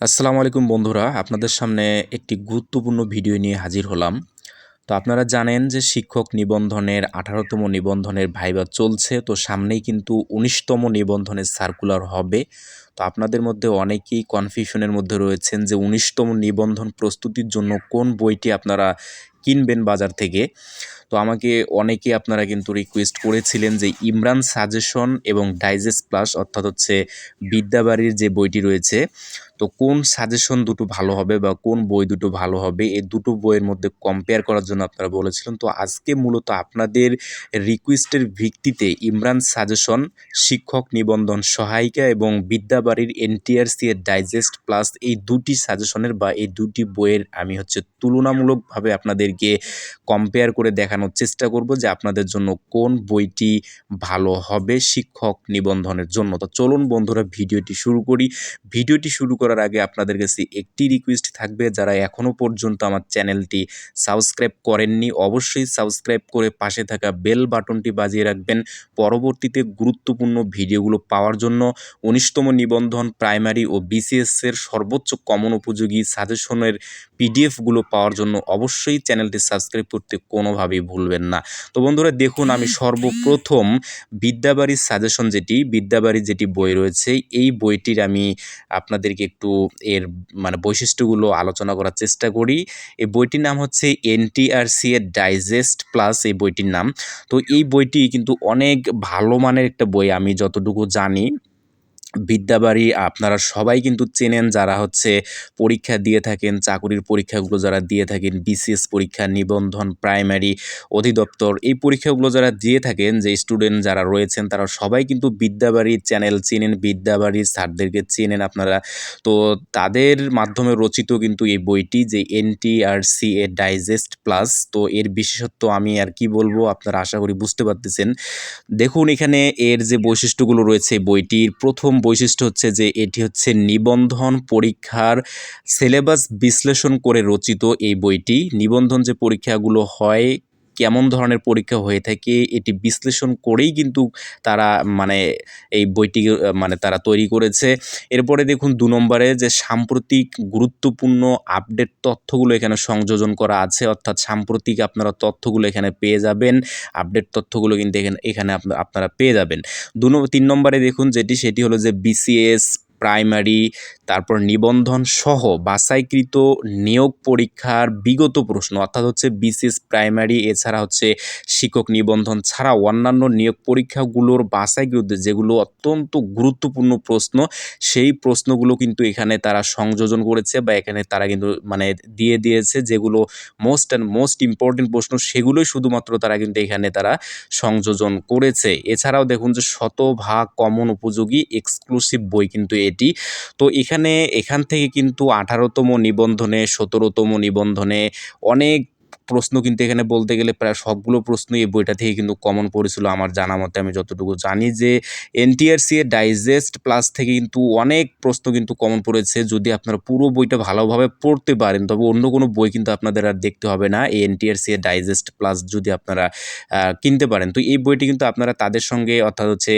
আসসালামু আলাইকুম বন্ধুরা, আপনাদের সামনে একটি গুরুত্বপূর্ণ ভিডিও নিয়ে হাজির হলাম। তো আপনারা জানেন যে শিক্ষক নিবন্ধনের আঠারোতম নিবন্ধনের ভাইবা চলছে, তো সামনেই কিন্তু উনিশতম নিবন্ধনের সার্কুলার হবে। তো আপনাদের মধ্যে অনেকেই কনফিউশনের মধ্যে রয়েছেন যে উনিশতম নিবন্ধন প্রস্তুতির জন্য কোন বইটি আপনারা কিনবেন বাজার থেকে। তো আমাকে অনেকে আপনারা কিন্তু রিকোয়েস্ট করেছিলেন যে ইমরান সাজেশন এবং ডাইজেস্ট প্লাস অর্থাৎ হচ্ছে বিদ্যাবাড়ির যে বইটি রয়েছে, তো কোন সাজেশন দুটো ভালো হবে বা কোন বই দুটো ভালো হবে, এই দুটো বইয়ের মধ্যে কম্পেয়ার করার জন্য আপনারা বলেছিলেন। তো আজকে মূলত আপনাদের রিকোয়েস্টের ভিত্তিতে ইমরান সাজেশন শিক্ষক নিবন্ধন সহায়িকা এবং বিদ্যাবাড়ির এনটিআরসি এর ডাইজেস্ট প্লাস এই দুটি সাজেশনের বা এই দুটি বইয়ের আমি হচ্ছে তুলনামূলকভাবে আপনাদেরকে কম্পেয়ার করে দেখানোর চেষ্টা করব যে আপনাদের জন্য কোন বইটি ভালো হবে শিক্ষক নিবন্ধনের জন্য। তো চলুন বন্ধুরা, ভিডিওটি শুরু করি। ভিডিওটি শুরু করার আগে আপনাদের কাছে একটি রিকোয়েস্ট থাকবে, যারা এখনও পর্যন্ত আমার চ্যানেলটি সাবস্ক্রাইব করেননি, অবশ্যই সাবস্ক্রাইব করে পাশে থাকা বেল বাটনটি বাজিয়ে রাখবেন। পরবর্তীতে গুরুত্বপূর্ণ ভিডিওগুলো পাওয়ার জন্য উনিশতম নিবন্ধন প্রাইমারি ও বিসিএস এর সর্বোচ্চ কমন উপযোগী সাজেশনের পিডিএফগুলো পাওয়ার জন্য অবশ্যই চ্যানেলটি সাবস্ক্রাইব করতে কোনোভাবেই ভুলবেন না। তো বন্ধুরা, দেখুন, আমি সর্বপ্রথম বিদ্যাবাড়ির সাজেশন যেটি, বিদ্যাবাড়ির যেটি বই রয়েছে, এই বইটির আমি আপনাদেরকে একটু এর মানে বৈশিষ্ট্যগুলো আলোচনা করার চেষ্টা করি। এই বইটির নাম হচ্ছে এনটিআরসি এর ডাইজেস্ট প্লাস এই বইটির নাম। তো এই বইটি কিন্তু অনেক ভালো মানের একটা বই, আমি যতটুকু জানি। বিদ্যাবাড়ি আপনারা সবাই কিন্তু চেনেন যারা হচ্ছে পরীক্ষা দিয়ে থাকেন, চাকুরির পরীক্ষাগুলো যারা দিয়ে থাকেন, বিসিএস পরীক্ষা, নিবন্ধন, প্রাইমারি, অধিদপ্তর, এই পরীক্ষাগুলো যারা দিয়ে থাকেন, যে স্টুডেন্ট যারা রয়েছেন তারা সবাই কিন্তু বিদ্যাবাড়ির চ্যানেল চেনেন, বিদ্যাবাড়ির স্যারদেরকে চেনেন আপনারা। তো তাদের মাধ্যমে রচিত কিন্তু এই বইটি যে এনটিআরসি এ ডাইজেস্ট প্লাস তো এর বিশেষত্ব আমি আর কি বলব আপনারা আশা করি বুঝতে পারতেছেন। দেখুন এখানে এর যে বৈশিষ্ট্যগুলো রয়েছে বইটির, প্রথম বৈশিষ্ট্য হচ্ছে যে এটি হচ্ছে নিবন্ধন পরীক্ষার সিলেবাস বিশ্লেষণ করে রচিত এই বইটি। নিবন্ধন যে পরীক্ষাগুলো হয় কেমন ধরনের পরীক্ষা হয়ে থাকে, এটি বিশ্লেষণ করেই কিন্তু তারা মানে এই বইটি মানে তারা তৈরি করেছে। এরপরে দেখুন দু নম্বরে যে সাম্প্রতিক গুরুত্বপূর্ণ আপডেট তথ্যগুলো এখানে সংযোজন করা আছে, অর্থাৎ সাম্প্রতিক আপনারা তথ্যগুলো এখানে পেয়ে যাবেন, আপডেট তথ্যগুলো কিন্তু এখানে এখানে আপনারা পেয়ে যাবেন। দু তিন নম্বরে দেখুন যেটি, সেটি হলো যে বিসিএস প্রাইমারি তারপর নিবন্ধন সহ বাছাইকৃত নিয়োগ পরীক্ষার বিগত প্রশ্ন, অর্থাৎ হচ্ছে বিসিএস প্রাইমারি এছাড়া হচ্ছে শিক্ষক নিবন্ধন ছাড়া অন্যান্য নিয়োগ পরীক্ষাগুলোর বাছাইকৃত যেগুলো অত্যন্ত গুরুত্বপূর্ণ প্রশ্ন, সেই প্রশ্নগুলো কিন্তু এখানে তারা সংযোজন করেছে বা এখানে তারা কিন্তু মানে দিয়ে দিয়েছে যেগুলো মোস্ট অ্যান্ড মোস্ট ইম্পর্টেন্ট প্রশ্ন, সেগুলোই শুধুমাত্র তারা কিন্তু এখানে তারা সংযোজন করেছে। এছাড়াও দেখুন যে শতভাগ কমন উপযোগী এক্সক্লুসিভ বই কিন্তু এটি। তো এখানে এখান থেকে কিন্তু আঠারোতম নিবন্ধনে সতেরোতম নিবন্ধনে অনেক প্রশ্ন কিন্তু এখানে বলতে গেলে প্রায় সবগুলো প্রশ্নই এই বইটা থেকে কিন্তু কমন পড়েছিল। আমার জানা মতে আমি যতটুকু জানি যে এনটিআরসি এর ডাইজেস্ট প্লাস থেকে কিন্তু অনেক প্রশ্ন কিন্তু কমন পড়েছে। যদি আপনারা পুরো বইটা ভালোভাবে পড়তে পারেন, তবে অন্য কোনো বই কিন্তু আপনাদের আর দেখতে হবে না। এই এনটিআরসি এর ডাইজেস্ট প্লাস যদি আপনারা কিনতে পারেন, তো এই বইটি কিন্তু আপনারা তাদের সঙ্গে অর্থাৎ হচ্ছে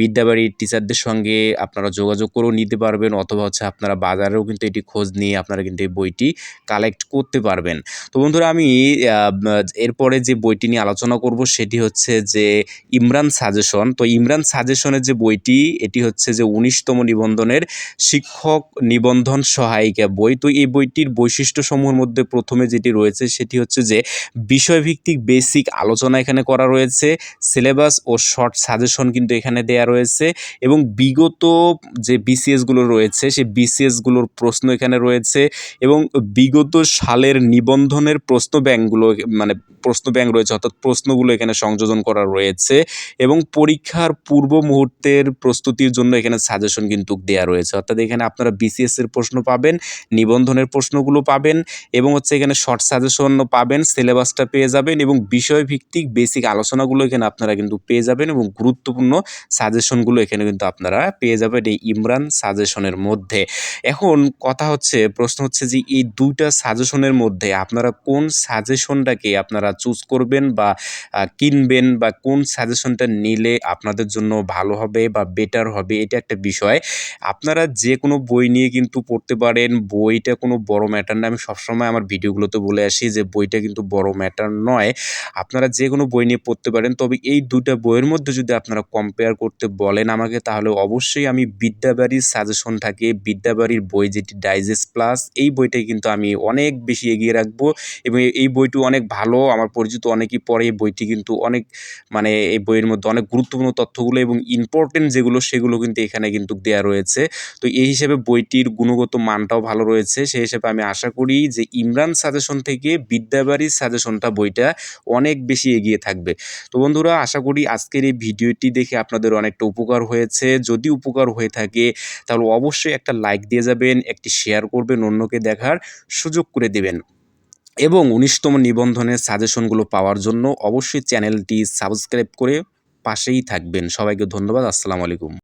বিদ্যাবাড়ির টিচারদের সঙ্গে আপনারা যোগাযোগ করেও নিতে পারবেন, অথবা হচ্ছে আপনারা বাজারেও কিন্তু এটি খোঁজ নিয়ে আপনারা কিন্তু এই বইটি কালেক্ট করতে পারবেন। তো বন্ধুরা, আমি এরপরে যে বইটি নিয়ে আলোচনা করব সেটি হচ্ছে যে ইমরান সাজেশন। তো ইমরান সাজেশনের যে বইটি, এটি হচ্ছে যে উনিশতম নিবন্ধনের শিক্ষক নিবন্ধন সহায়িকা বই। তো এই বইটির বৈশিষ্ট্যসমূহের মধ্যে প্রথমে যেটি রয়েছে সেটি হচ্ছে যে বিষয়ভিত্তিক বেসিক আলোচনা এখানে করা রয়েছে, সিলেবাস ও শর্ট সাজেশন কিন্তু এখানে দেয়া রয়েছে এবং বিগত যে বিসিএসগুলো রয়েছে সেই বিসিএসগুলোর প্রশ্ন এখানে রয়েছে এবং বিগত সালের নিবন্ধনের প্রশ্ন ব্যাংকগুলো মানে প্রশ্ন ব্যাংক রয়েছে, অর্থাৎ প্রশ্নগুলো এখানে সংযোজন করা রয়েছে এবং পরীক্ষার পূর্ব মুহূর্তের প্রস্তুতির জন্য এখানে সাজেশন কিন্তু দেওয়া রয়েছে। অর্থাৎ এখানে আপনারা বিসিএস এর প্রশ্ন পাবেন, নিবন্ধনের প্রশ্নগুলো পাবেন এবং হচ্ছে এখানে শর্ট সাজেশন পাবেন সিলেবাসটা পেয়ে যাবেন এবং বিষয়ভিত্তিক বেসিক আলোচনাগুলো এখানে আপনারা কিন্তু পেয়ে যাবেন এবং গুরুত্বপূর্ণ সাজেশনগুলো এখানে কিন্তু আপনারা পেয়ে যাবেন এই ইমরান সাজেশনের মধ্যে। এখন কথা হচ্ছে, প্রশ্ন হচ্ছে যে এই দুইটা সাজেশনের মধ্যে আপনারা কোন সাজে সাজেশনটাকে আপনারা চুজ করবেন বা কিনবেন বা কোন সাজেশনটা নিলে আপনাদের জন্য ভালো হবে বা বেটার হবে, এটা একটা বিষয়। আপনারা যে কোনো বই নিয়ে কিন্তু পড়তে পারেন, বইটা কোনো বড় ম্যাটার না। আমি সবসময় আমার ভিডিওগুলোতে বলে আসি যে, বইটা কিন্তু বড় ম্যাটার নয়। আপনারা যে কোনো বই নিয়ে পড়তে পারেন, তবে এই দুইটা বইয়ের মধ্যে যদি আপনারা কম্পেয়ার করতে বলেন আমাকে, তাহলে অবশ্যই আমি বিদ্যাবাড়ির সাজেশনটাকে বিদ্যাবাড়ির বই যেটি ডাইজেস্ট প্লাস এই বইটাই কিন্তু আমি অনেক বেশি এগিয়ে রাখব এবং এই বইটি অনেক ভালো, আমার পরিচিত অনেকেই পড়ে। এই বইটি কিন্তু অনেক মানে এই বইয়ের মধ্যে অনেক গুরুত্বপূর্ণ তথ্যগুলো এবং ইম্পর্টেন্ট যেগুলো সেগুলো কিন্তু এখানে কিন্তু দেওয়া রয়েছে। তো এই হিসেবে বইটির গুণগত মানটাও ভালো রয়েছে। সেই হিসেবে আমি আশা করি যে ইমরান সাজেশন থেকে বিদ্যাবাড়ির সাজেশনটা বইটা অনেক বেশি এগিয়ে থাকবে। তো বন্ধুরা, আশা করি আজকের এই ভিডিওটি দেখে আপনাদের অনেকটা উপকার হয়েছে। যদি উপকার হয়ে থাকে, তাহলে অবশ্যই একটা লাইক দিয়ে যাবেন, একটি শেয়ার করবেন অন্যকে দেখার সুযোগ করে দেবেন। এবং উনিশতম নিবন্ধনের সাজেশনগুলো পাওয়ার জন্য অবশ্যই চ্যানেলটি সাবস্ক্রাইব করে পাশেই থাকবেন। সবাইকে ধন্যবাদ। আসসালামু আলাইকুম।